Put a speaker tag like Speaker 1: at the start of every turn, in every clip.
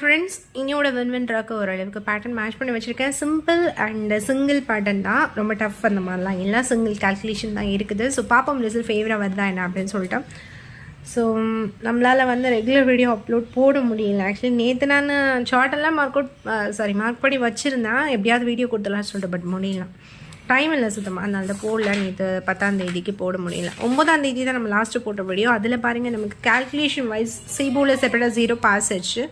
Speaker 1: Friends இன்னியோட win win வின்வின்றாக்கு ஓரளவுக்கு பேட்டர்ன் மேட்ச் பண்ணி வச்சுருக்கேன். சிம்பிள் அண்ட் சிங்கிள் பேட்டர்ன் தான். ரொம்ப டஃப் அந்த மாதிரிலாம் எல்லாம் சிங்கிள் கால்குலேஷன் தான் இருக்குது. ஸோ பாப்போம் ரிசல்ட் ஃபேவராக வருதா என்ன அப்படின்னு சொல்லிட்டு. ஸோ நம்மளால் வந்து ரெகுலர் வீடியோ அப்லோட் போட முடியல. ஆக்சுவலி நேற்று நான் ஷார்ட்டெல்லாம் மார்க் அவுட் சாரி மார்க் படி வச்சுருந்தேன். எப்படியாவது வீடியோ கொடுத்துலாம் சொல்லிட்டு பட் முடியல. டைம் இல்லை சுத்தமாக அதனால தான் போடல. நேற்று பத்தாம் தேதிக்கு போட முடியல. ஒம்பதாம் தேதி தான் நம்ம லாஸ்ட்டு போட்ட வீடியோ அதில் பாருங்கள் நமக்கு கால்குலேஷன் வைஸ் சிபோவில் செப்பரேட்டாக ஜீரோ பாஸ் ஆச்சு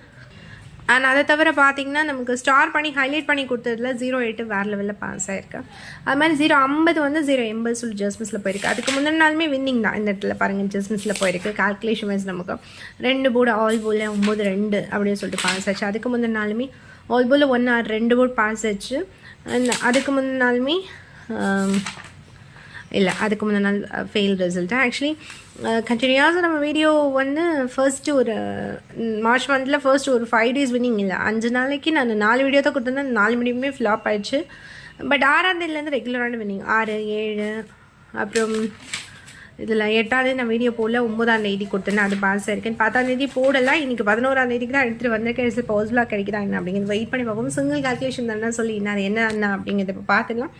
Speaker 1: அண்ட் அதை தவிர பார்த்தீங்கன்னா நமக்கு ஸ்டார் பண்ணி ஹைலைட் பண்ணி கொடுத்ததுல ஜீரோ எயிட்டு வேறு லெவலில் பாஸ் ஆயிருக்கு. அது மாதிரி ஜீரோ ஐம்பது வந்து ஜீரோ எண்பது சொல்லி ஜஸ்மிஸில் போயிருக்கு. அதுக்கு முந்தின நாளுமே வின்னிங் தான். இந்த இடத்துல பாருங்கள் ஜஸ்மிஸில் போயிருக்கு. கால்குலேஷன் வைஸ் நமக்கு ரெண்டு போர்டு ஆல் போல் ஒம்பது ரெண்டு அப்படின்னு சொல்லிட்டு பாஸ் ஆச்சு. அதுக்கு முந்தின நாளுமே ஆல் போல் ஒன்று ஆறு ரெண்டு போர்டு பாஸ் ஆச்சு. அண்ட் அதுக்கு முந்தின நாளுமே um, இல்லை அதுக்கு முந்தின நாள் ஃபெயில் ரிசல்ட்டு ஆக்சுவலி கண்டினியூஸாக நம்ம வீடியோ வந்து ஃபர்ஸ்ட்டு ஒரு மார்ச் மந்தில் ஃபர்ஸ்ட் ஒரு ஃபைவ் டேஸ் வின்னிங் இல்லை. அஞ்சு நாளைக்கு நான் நாலு வீடியோ தான் கொடுத்துருந்தேன். நாலு வீடியோமே ஃப்ளாப் ஆயிடுச்சு. பட் ஆறாம் தேதியிலேருந்து ரெகுலரான வின்னிங் ஆறு ஏழு அப்புறம் இதில் எட்டாந்தேதி நான் வீடியோ போடல. ஒம்பதாம் தேதி கொடுத்தேன். அது பாஸ் ஆயிருக்கேன் பத்தாம் தேதி போடலாம் இன்றைக்கி பதினோராம் தேதிக்கு தான் எடுத்துகிட்டு வந்திருக்கேன். ரிசல்ட் பாசிபிளாக கிடைக்குதா என்ன அப்படிங்கிறது வெயிட் பண்ணி பார்ப்போம். சிங்கிள் கால்குலேஷன் தானே சொல்லி என்ன அது என்ன என்ன அப்படிங்கிறத இப்போ பார்த்துக்கலாம்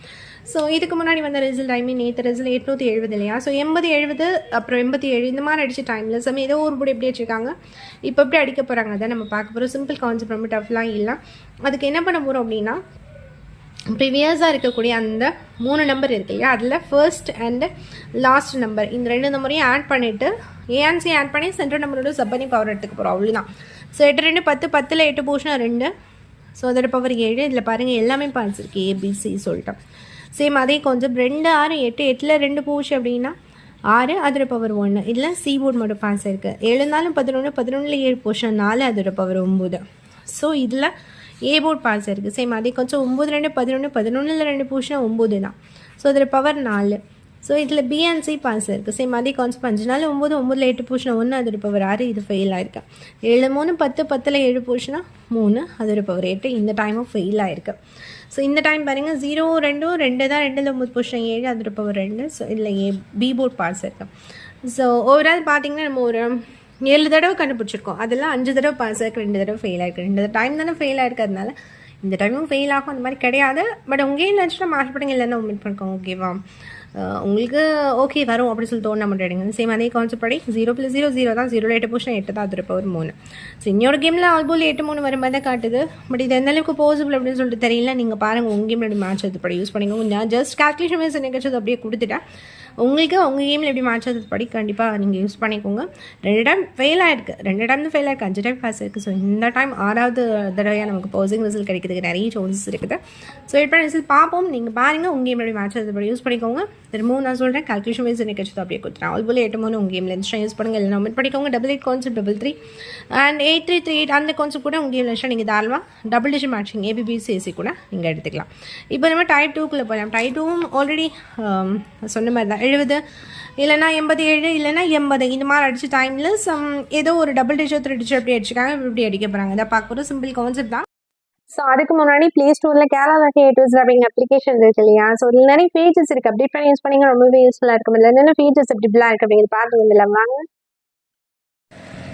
Speaker 1: ஸோ இதுக்கு முன்னாடி வந்த ரிசல்ட் ஐ மீன் நேற்று ரிசல்ட் எட்நூற்றி எழுபது இல்லையா? ஸோ எண்பது எழுபது அப்புறம் எண்பத்தி ஏழு இந்த மாதிரி அடிச்ச டைமில் சம் ஏதோ ஒரு படி எப்படி வச்சுருக்காங்க? இப்போ எப்படி அடிக்க போகிறாங்க அதை நம்ம பார்க்க போகிறோம் சிம்பிள் கான்செப்ட் ரொம்ப டஃப்லாம் இல்லை. அதுக்கு என்ன பண்ண போகிறோம் அப்படின்னா ப்ரிவியஸாக இருக்கக்கூடிய அந்த மூணு நம்பர் இருக்கு இல்லையா? அதில் ஃபர்ஸ்ட் அண்ட் லாஸ்ட் நம்பர் இந்த ரெண்டு நம்பரையும் ஆட் பண்ணிவிட்டு ஏஆன்சி ஆட் பண்ணி சென்ட்ரல் நம்பரோட சப் பண்ணி பவர் எடுத்துக்க போகிறோம் அவ்வளோதான் ஸோ எட்டு ரெண்டு பத்து பத்தில் எட்டு போச்சுன்னா ரெண்டு. ஸோ அதோட பவர் ஏழு. இதில் பாருங்கள் எல்லாமே பார்த்துருக்கு ஏபிசி சொல்லிட்டோம். சேம் அதே கொஞ்சம் ரெண்டு ஆறு எட்டு எட்டில் ரெண்டு போச்சு அப்படின்னா ஆறு அதோட பவர் ஒன்று இல்லை சி மட்டும் பாஸ் இருக்குது ஏழு நாலும் பதினொன்று பதினொன்றில் ஏழு போர்ஷன் நாலு அதோட பவர் ஒம்பது ஸோ இதில் ஏ போர்ட் பாஸ் இருக்குது சேம் அதே கொஞ்சம் ஒம்பது ரெண்டு பதினொன்று பதினொன்றில் ரெண்டு போர்ஷன் ஒம்பது தான் ஸோ அதில் பவர் நாலு. ஸோ இதில் பிஎன்சி பாஸ் இருக்குது சேம் அதே கான்ஸ் அஞ்சு நாள் ஒம்பது ஒம்பதில் எட்டு போர்ஷன் ஒன்று அதோட பவர் ஆறு இது ஃபெயில் ஆயிருக்கு. ஏழு மூணு பத்து பத்தில் ஏழு பூஷினா மூணு அதோட பவர் எட்டு. இந்த டைமும் ஃபெயில் ஆயிருக்கு. ஸோ இந்த டைம் பாருங்கள் ஜீரோ ரெண்டும் ரெண்டு தான் ரெண்டில் ஒம்பது பூஷன் ஏழு அதோட பவர் ரெண்டு. ஸோ இதில் ஏ பி போர்ட் பாஸ் இருக்கு. ஸோ ஓவரால் பார்த்தீங்கன்னா நம்ம ஒரு ஏழு தடவை கண்டுபிடிச்சிருக்கோம். அதெல்லாம் அஞ்சு தடவை பாஸ் ஆகிருக்கு ரெண்டு தடவை ஃபெயில் ஆயிருக்கு. ரெண்டு டைம் தானே ஃபெயில் ஆயிருக்கிறதுனால இந்த டைமும் ஃபெயில் ஆகும் அந்த மாதிரி கிடையாது. பட் உங்கள் ஏன் நினச்சினா மார்க் இல்லைன்னா ஒமிட் பண்ணிக்கோங்க ஓகேவா உங்களுக்கு ஓகே வரும் அப்படின்னு சொல்லி தோண மட்டும் எடுங்க. சேம் அதே கான்செப்ட் படி ஜீரோ ப்ளஸ் ஜீரோ ஜீரோ தான். ஜீரோ எட்டு போர்ஷன் எட்டு தான் அது ஒரு மூணு. ஸோ இன்னொரு கேமில் ஆல்போல் எட்டு மூணு வர மாதிரி தான் காட்டுது. பட் இது எந்த அளவுக்கு பாசிபிள் அப்படின்னு சொல்லிட்டு தெரியல. நீங்கள் பாருங்கள் உங்கள் கேமில் எப்படி மேட்ச் அது படி யூஸ் பண்ணிக்கோங்க. நான் ஜஸ்ட் கால்குலேஷன் வைஸ் எனக்கு கிடைச்சது அப்படியே கொடுத்துட்டேன். உங்களுக்கு உங்கள் கேமில் எப்படி மேட்ச் அது படி கண்டிப்பாக நீங்கள் யூஸ் பண்ணிக்கோங்க. ரெண்டு டைம் ஃபெயில் ஆயிருக்கு. ரெண்டு டைம் தான் ஃபெயில் ஆயிருக்கு. அஞ்சு டைம் பாஸ் இருக்குது ஸோ இந்த டைம் ஆறாவது தடவையாக நமக்கு பாசிங் ரிசல்ட் கிடைக்கிறதுக்கு நிறைய சான்சஸ் இருக்குது. ஸோ எப்படி ரிசல்ட் பார்ப்போம். நீங்கள் பாருங்கள் உங்கள் கேமில் எப்படி மேட்ச் அது படி யூஸ் பண்ணிக்கோங்க. திரும்பவும் நான் சொல்கிறேன் கால்குலேஷன் வைஸ் எனக்கு கிடைச்சது அப்படியே கொடுத்துறேன் ஆல்போல் எட்டு மூணு உங்கள் கேமில் இன்ஸ்டா யூஸ் பண்ணுங்கள் இல்லை number படிக்கோங்க double eight concept double three and eight three three eight அந்த கான்செப்ட் கூட உங்கள் கேமில் இன்ஸ்டா நீங்கள் தாழ்வா டபுள் டிஜிட் மேட்சிங் ஏபிபிசிஎஸ்சி கூட நீங்கள் எடுத்துக்கலாம் இப்போ நம்ம டைப் டூக்குள்ளே போகலாம் டைப் டூவும் ஆல்ரெடி சொன்ன மாதிரி தான் எழுபது இல்லைனா எண்பது ஏழு இல்லைனா எண்பது இந்த மாதிரி அடித்த டைமில் சம் ஏதோ ஒரு டபுள் டிஜிட் த்ரீ டிஜிட் அப்படி அடிச்சுக்காங்க இப்படி அடிக்க போகிறாங்க இதை பார்க்க சிம்பிள் கான்செப்ட் தான் ஸோ அதுக்கு முன்னாடி ப்ளே ஸ்டோரில் கேரளா நட்டி ஏட்டுஸ் அப்படிங்கிற அப்ளிகேஷன் இருக்கு இல்லையா? ஸோ இதில் நிறைய ஃபீச்சர்ஸ் இருக்குது அப்டேட் பண்ணி யூஸ் பண்ணிங்க ரொம்பவே யூஸ்ஃபுல்லாக இருக்கும். இல்லை என்னென்ன ஃபீச்சர்ஸ் எப்படி இப்படிலாம் இருக்குது அப்படிங்கிறது பார்த்து வந்துடலாம் வாங்க.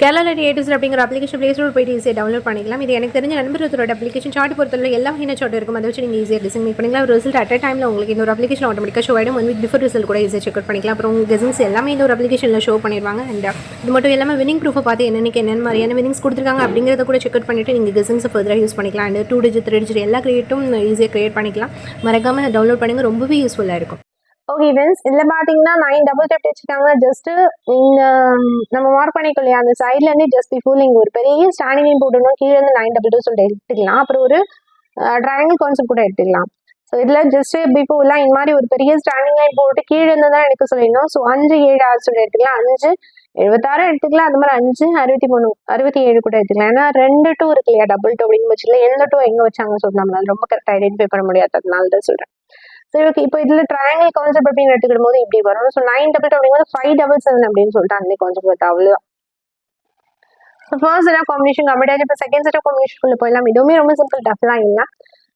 Speaker 1: கேரளா நட்டி ஏட்டுஸ் அப்படிங்கிற அப்ளிகேஷன் ப்ளே ஸ்டோர் போய்ட்டு ஈஸியாக டவுன்லோட் பண்ணிக்கலாம். இது எனக்கு தெரிஞ்ச நண்பர் ஒருத்தரோட அப்ளிகேஷன் சார்ட் பொறுத்தவரை எல்லா வகையான சார்ட் இருக்கும். அதை வச்சு நீங்கள் ஈஸியாக டிசைன் பண்ணிக்கலாம். ஒரு ரிசல்ட் அட் டைமில் உங்களுக்கு இந்த ஒரு அப்ளிகேஷன் ஆட்டோமேட்டிக்காக ஷோ ஆகிடும் ஒன் வீக் பிஃபோர் ரிசல்ட் கூட ஈஸியாக செக் அவுட் பண்ணிக்கலாம். அப்புறம் உங்கள் கெசன்ஸ் எல்லாமே இந்த ஒரு அப்ளிகேஷனில் ஷோ பண்ணிடுவாங்க. அண்ட் uh, இது மட்டும் இல்லாமல் வினிங் ப்ரூஃபை பார்த்து என்னென்ன என்னென்ன மாதிரியான வினிங்ஸ் கொடுத்துருக்காங்க அப்படிங்கிறத கூட செக் அவுட் பண்ணிவிட்டு நீங்கள் கெசன்ஸை ஃபர்தராக யூஸ் பண்ணிக்கலாம். And two digit three digit எல்லா கிரியேட்டும் ஈஸியாக கிரியேட் பண்ணிக்கலாம். மறக்காமல் டவுன்லோட் பண்ணுங்கள் ரொம்பவே யூஸ்ஃபுல்லாக இருக்கும். ஓகே ஃப்ரெண்ட்ஸ் இதில் பார்த்தீங்கன்னா நைன் டபுள் டெப்ட் வச்சுருக்காங்க. ஜஸ்ட்டு நீங்கள் நம்ம மார்க் பண்ணிக்கோ இல்லையா? அந்த சைட்லேருந்து ஜஸ்ட் பிஃபோர் நீங்கள் ஒரு பெரிய ஸ்டாண்டிங் லைன் போட்டணும் கீழே இருந்து நைன் டபுள் டூ சொல்லிட்டு எடுத்துக்கலாம். அப்புறம் ஒரு ட்ரையாங்கிள் கான்செப்ட் கூட எடுத்துக்கலாம். ஸோ இதில் ஜஸ்ட் பிஃபோர்லாம் இந்த மாதிரி ஒரு பெரிய ஸ்டாண்டிங் லைன் போட்டு கீழே இருந்து தான் எடுக்க சொல்லிடணும். ஸோ அஞ்சு ஏழு ஆறு சொல்லி எடுத்துக்கலாம். அஞ்சு எழுபத்தாறு எடுத்துக்கலாம். அது மாதிரி அஞ்சு அறுபத்தி மூணு அறுபத்தி ஏழு கூட எடுத்துக்கலாம். ஏன்னா ரெண்டு டூ இருக்கு இல்லையா? டபுள் டூ அப்படிங்கிற பட்சத்தில் எந்த டூ எங்கே வச்சாங்கன்னு சொல்லி நம்மளால ரொம்ப கரெக்டாக ஐடென்டிஃபை பண்ண முடியாததுனால தான் சொல்கிறேன் சரி ஓகே இப்போ இதில் ட்ரையாங்கிள் கான்செப்ட் அப்படின்னு எடுத்துக்கிடும் போது இப்படி வரும். ஸோ நைன் டபுள் டூ அப்படிங்கிறது ஃபைவ் டபுள் செவன் அப்படின்னு சொல்லிட்டு அந்த கான்செப்ட் அவ்வளோதான் so first set of combination complete இப்போ செகண்ட் செட் ஆஃப் காம்பினேஷன் போயிடலாம். இதுவுமே ரொம்ப சிம்பிள் டஃப்லாம் இல்லை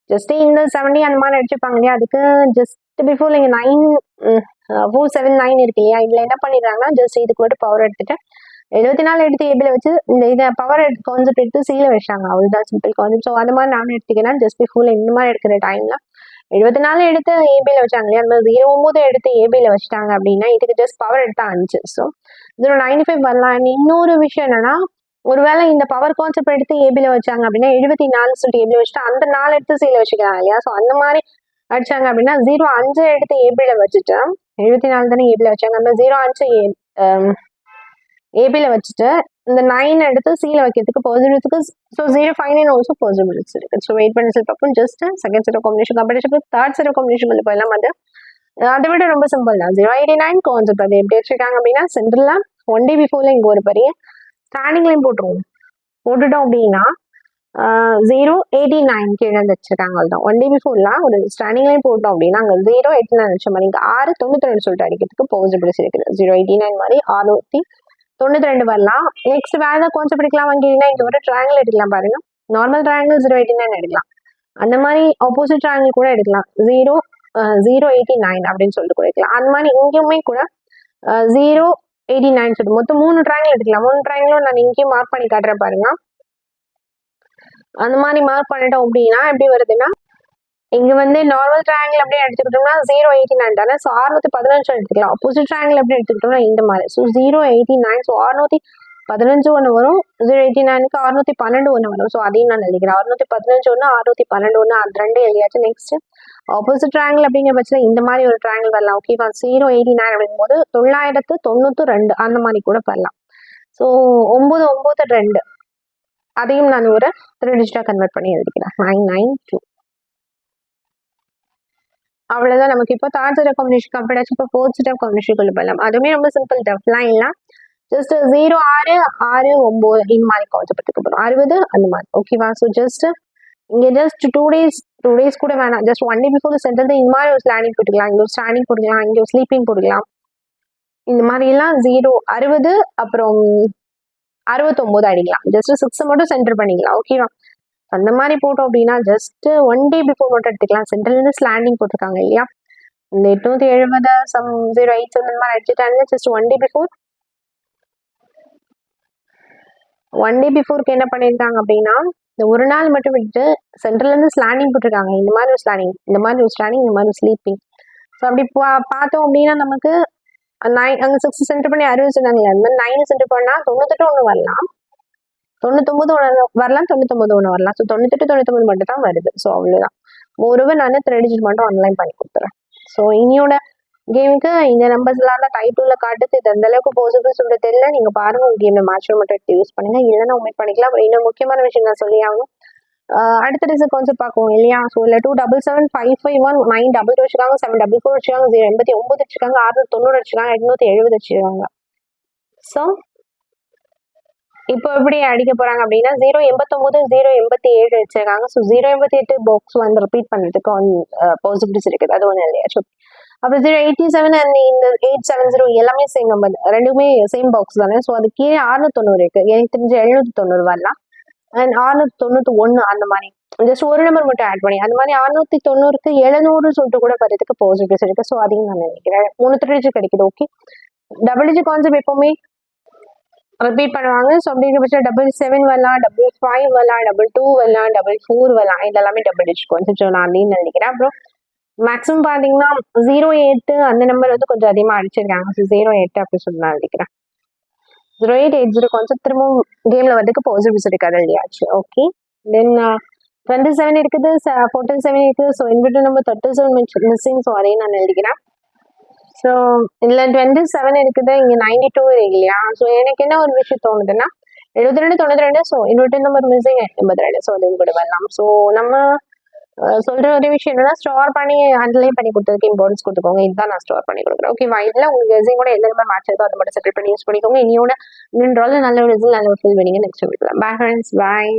Speaker 1: ஜஸ்ட் இந்த செவன்டி அந்த மாதிரி அடிச்சுப்பாங்க இல்லையா? அதுக்கு ஜஸ்ட் பிஃபோர் நீங்கள் நைன் ஃபோர் செவன் நைன் இருக்கு இல்லையா? இதில் என்ன பண்ணிடுறாங்கன்னா ஜஸ்ட் இதுக்கு மட்டும் பவர் எடுத்துட்டு எழுபத்தி நாலு எடுத்து ஏபியில் வச்சு இந்த இதை பவர் கான்செப்ட் எடுத்து சீல வச்சாங்க. அவ்வளோதான் சிம்பிள் கான்செப்ட் ஸோ அந்த மாதிரி நானும் எடுத்துக்கிறேன். ஜஸ்ட் பிஃபோர் இந்த மாதிரி எடுக்கிற டைம்ல எழுபத்தி நாலு எடுத்து ஏபியில் வச்சாங்க இல்லையா? அந்த ஜீரோ ஒம்பது எடுத்து ஏபியில் வச்சுட்டாங்க அப்படின்னா இதுக்கு ஜஸ்ட் பவர் எடுத்தா அஞ்சு. ஸோ ஜீரோ நைன்டி ஃபைவ் வரலாம் இன்னொரு விஷயம் என்னன்னா ஒருவேளை இந்த பவர் கான்செப்ட் எடுத்து ஏபியில் வச்சாங்க அப்படின்னா எழுபத்தி நாலு சொல்லிட்டு ஏபியில் வச்சுட்டு அந்த நாலு எடுத்து சீல வச்சுக்கலாம் இல்லையா? ஸோ அந்த மாதிரி அடிச்சாங்க அப்படின்னா ஜீரோ அஞ்சு எடுத்து ஏபியில் வச்சுட்டு எழுபத்தி நாலு தானே ஏபியில் வச்சாங்க. அந்த ஜீரோ அஞ்சு um, ஏபியில் வச்சுட்டு இந்த நைன் எடுத்து சீல வைக்கிறதுக்கு பாசிபிலிட்டிக்கு so zero five nine also possibilities இருக்கு ஸோ வெயிட் பண்ணி செல் பார்ப்போம் just second set combination combination third set combination போயிடலாம். அது அதை விட ரொம்ப சிம்பிள் தான். ஜீரோ எயிட்டி நைன் கான்செப்ட் அது. எப்படி வச்சிருக்காங்க அப்படின்னா சென்டரில் ஒன் டே பிஃபோர்ல இங்கே ஒரு பெரிய ஸ்டாண்டிங்லையும் போட்டுருவோம். போட்டுட்டோம் அப்படின்னா ஜீரோ எயிட்டி நைன் கீழே வச்சிருக்காங்க அதுதான் ஒன் டே பிஃபோர்லாம் ஒரு ஸ்டாண்டிங் போட்டோம் அப்படின்னா அங்கே ஜீரோ எயிட்டி நைன் வச்ச மாதிரி இங்கே ஆறு தொண்ணூத்தி ரெண்டு சொல்லிட்டு அடிக்கிறதுக்கு பாசிபிலிட்டிஸ் இருக்குது ஜீரோ எயிட்டி நைன் மாதிரி அறுநூத்தி தொண்ணூற்றி ரெண்டு வரலாம். நெக்ஸ்ட் வேற ஏதாவது கொஞ்சம் பிடிக்கலாம் வாங்கிட்டீங்கன்னா இங்கே ஒரு ட்ராங்கிள் எடுக்கலாம் பாருங்க. Normal triangle zero eighty nine எடுக்கலாம். அந்த மாதிரி ஆப்போசிட் ட்ராங்கிள் கூட எடுக்கலாம். ஜீரோ ஜீரோ எயிட்டி நைன் அப்படின்னு சொல்லிட்டு கூட எடுக்கலாம். அந்த மாதிரி இங்கேயுமே கூட ஜீரோ எயிட்டி நைன் சொல்லிட்டு. மொத்தம் மூணு ட்ராங்கிள் எடுக்கலாம். மூணு ட்ராங்கிளும் நான் இங்கேயும் மார்க் பண்ணி காட்டுறேன் பாருங்க. அந்த மாதிரி மார்க் பண்ணிட்டோம் அப்படின்னா எப்படி வருதுன்னா இங்க வந்து நார்மல் ட்ராங்கிள் அப்படின்னு எடுத்துக்கிட்டோம்னா ஜீரோ எயிட்டி நைன் தானே? ஸோ அறுநூத்தி பதினஞ்சு எடுத்துக்கலாம். அப்போசிட் ட்ராங்கிள் எப்படி எடுத்துக்கிட்டோம்னா இந்த மாதிரி. So zero eighty nine so அறுநூத்தி பதினஞ்சு ஒன்று வரும். ஜீரோ எயிட்டி நைனுக்கு அறுநூத்தி பன்னெண்டு ஒன்று வரும். ஸோ அதையும் நான் எழுதிக்கிறேன். அறுநூத்தி பதினஞ்சு ஒன்று அறுநூத்தி பன்னெண்டு ஒன்று அது ரெண்டு எழுதியாச்சு. நெக்ஸ்ட் ஆப்போசிட் ட்ராங்கிள் அப்படிங்கிற பட்சத்தில் இந்த மாதிரி ஒரு ட்ராங்கிள் வரலாம். ஓகேவா ஜீரோ எயிட்டி நைன் அப்படிங்கும்போது தொள்ளாயிரத்து தொண்ணூற்றி ரெண்டு அந்த மாதிரி கூட வரலாம். ஸோ ஒம்பது ஒம்பது ரெண்டு. அதையும் நான் ஒரு த்ரீ டிஜிட்டாக கன்வெர்ட் பண்ணி எழுதிக்கிறேன். நைன் நைன் டூ அவ்வளோதான் நமக்கு இப்போ தேர்ட் செட் காம்பினேஷன் கம்பெனி இப்போ ஃபோர்த் ஸ்டெப் காம்பினேஷன் கொண்டு போகலாம் அதுவுமே ரொம்ப சிம்பிள் டஃப் லைன்லாம் ஜஸ்ட் ஜீரோ ஆறு ஆறு ஒம்பது இந்த மாதிரி கான்செப்ட்டுக்கு போகிறோம் அறுபது அந்த மாதிரி. ஓகேவா ஸோ ஜஸ்ட் இங்கே just two days two days கூட வேணாம். Just one day before center இந்த மாதிரி ஒரு ஸ்லாண்டிங் போட்டுக்கலாம். இங்கே ஒரு ஸ்டாண்டிங் போட்டுக்கலாம். இங்கே ஒரு ஸ்லீப்பிங் போட்டுக்கலாம். இந்த மாதிரிலாம் ஜீரோ அறுபது அப்புறம் அறுபத்தொம்போது அடிக்கலாம். ஜஸ்ட் சிக்ஸை மட்டும் சென்டர் பண்ணிக்கலாம். ஓகேவா அந்த மாதிரி போட்டோம் அப்படின்னா ஜஸ்ட் ஒன் டே பிஃபோர் மட்டும் எடுத்துக்கலாம். சென்ட்ரல்லேருந்து ஸ்லாண்டிங் போட்டிருக்காங்க இல்லையா? இந்த எட்நூத்தி எழுபது சம் ஜீரோ எயிட் செவன் இந்த மாதிரி அடிச்சுட்டாங்க. Just one day before one day பிஃபோருக்கு என்ன பண்ணியிருக்காங்க அப்படின்னா இந்த ஒரு நாள் மட்டும் விட்டு சென்ட்ரல்லேருந்து ஸ்லாண்டிங் போட்டிருக்காங்க. இந்த மாதிரி ஒரு ஸ்லாண்டிங் இந்த மாதிரி ஒரு ஸ்லாண்டிங் இந்த மாதிரி ஒரு ஸ்லீப்பிங் ஸோ அப்படி பா பார்த்தோம் அப்படின்னா நமக்கு நைன் அங்கே சிக்ஸ் சென்டர் பண்ணி அறுபது சொன்னாங்க அந்த மாதிரி நைன் சென்டர் பண்ணால் தொண்ணூத்தெட்டு ஒன்று வரலாம். தொண்ணூத்தொம்பது ஒன்று வரலாம் தொண்ணூத்தொம்பது ஒன்று வரலாம். ஸோ தொண்ணூத்தெட்டு தொண்ணூத்தொம்பது மட்டும் தான் வருது. ஸோ அவ்வளோதான் ஒருவர் நான் த்ரெட் டிஜிட் மட்டும் ஆன்லைன் பண்ணி கொடுத்துறேன். ஸோ இனியோட கேமுக்கு இந்த நம்பர்ஸ்லாம் டைப் டைட்டில் காட்டுது. இது அந்த அளவுக்கு பாசிபிள் சொல்ல தெரியல. நீங்கள் பாருங்கள் உங்கள் கேமில் மேட்ச் மட்டும் எடுத்து யூஸ் பண்ணுங்க. இல்லைன்னா உமேட் பண்ணிக்கலாம். இன்னும் முக்கியமான விஷயம் நான் சொல்லி ஆகணும். அடுத்த ரிசல்ட் கொஞ்சம் பார்க்குவோம் இல்லையா? ஸோ இல்லை two double seven five five one nine double two வச்சுருக்காங்க செவன் டபுள் ஃபோர் வச்சுருக்காங்க ஜீரோ எண்பத்தி ஒம்பது வச்சிருக்காங்க ஆறுநூறு தொண்ணூறு வச்சிருக்காங்க எட்நூற்றி எழுபது வச்சிருக்காங்க. ஸோ இப்போ எப்படி அடிக்க போறாங்க அப்படின்னா ஜீரோ எண்பத்தொம்போது ஜீரோ எண்பத்தி ஏழு வச்சிருக்காங்க ஸோ ஜீரோ எண்பத்தி எட்டு பாக்ஸ் வந்து ரிப்பீட் பண்ணுறதுக்கு பாசிபிலிட்டிஸ் இருக்குது. அது ஒன்றும் இல்லையா? ஸோ அப்புறம் ஜீரோ எயிட்டி செவன் அண்ட் இந்த எயிட் செவன் ஜீரோ எல்லாமே சேம் நம்பர் ரெண்டுமே சேம் பாக்ஸ் தானே? ஸோ அது கீழே அறுநூத்தி தொண்ணூறு இருக்கு? எனக்கு தெரிஞ்சு எழுநூத்தி தொண்ணூறு வரலாம். அண்ட் அறுநூத்தி தொண்ணூத்தி ஒன்று அந்த மாதிரி. ஜஸ்ட் ஒரு நம்பர் மட்டும் ஆட் பண்ணி. அந்த மாதிரி அறுநூத்தி தொண்ணூறுக்கு எழுநூறு சொல்லிட்டு கூட வரதுக்கு பாசிபிலிட்டிஸ் இருக்கு. ஸோ அதையும் நான் நினைக்கிறேன். மூணு த்ரீ கிடைக்குது. ஓகே டபுள் டிஜி கான்செப்ட் எப்பவுமே ரிப்பீட் பண்ணுவாங்க. ஸோ அப்படிங்கிற பட்சம் டபுள் செவன் வரலாம் டபுள் ஃபைவ் வரலாம் டபுள் டூ வரலாம் டபுள் ஃபோர் வரலாம். இதெல்லாமே டபுள் டிஜிட் கான்செப்ட் நான் அப்படின்னு நினைக்கிறேன். அப்புறம் மேக்ஸிமம் பார்த்தீங்கன்னா ஜீரோ எயிட்டு அந்த நம்பர் வந்து கொஞ்சம் அதிகமாக அடிச்சிருக்காங்க. ஸோ ஜீரோ எயிட் அப்படி சொல்லி நான் நினைக்கிறேன். Zero eight eight zero concept திரும்பவும் கேமில் வரதுக்கு பாசிட்டிவ்ஸ் இருக்காது இல்லையாச்சு ஓகே தென் டுவெண்ட்டி செவன் இருக்குது ஃபோர்ட்டி செவன் இருக்குது. So இன்விட்டு number thirty seven missing so அதையும் நான் எழுதிக்கிறேன் ஸோ இதில் டுவெண்ட்டி செவன் இருக்குது? இங்கே நைன்டி டூ இருக்கு இல்லையா? ஸோ எனக்கு என்ன ஒரு விஷயம் தோணுதுன்னா எழுபத்தி ரெண்டு தொண்ணூத்தி ரெண்டு ஸோ இருபத்தி நம்பர் மிஸ்ஸிங் எண்பத்தி ரெண்டு ஸோ இது கூட வரலாம். ஸோ நம்ம சொல்ற ஒரு விஷயம் என்னன்னா ஸ்டோர் பண்ணி ஹேண்டிலே பண்ணி கொடுத்ததுக்கு இம்பார்ட்டன்ஸ் கொடுத்துக்கோங்க. இதுதான் நான் ஸ்டோர் பண்ணி கொடுக்குறேன். ஓகேவா இதில் உங்களுக்கு ரெசிங் கூட எந்த நம்பர் மேட்ச் இருக்கோ அதை மட்டும் செட்டில் பண்ணி யூஸ் பண்ணிக்கோங்க. இனியோட நின்றாலும் நல்ல ஒரு ரிசல்ட் நல்ல ஒரு ஃபீல் பண்ணிங்க நெக்ஸ்ட் வீட்டில் பை ஃப்ரெண்ட்ஸ் பாய்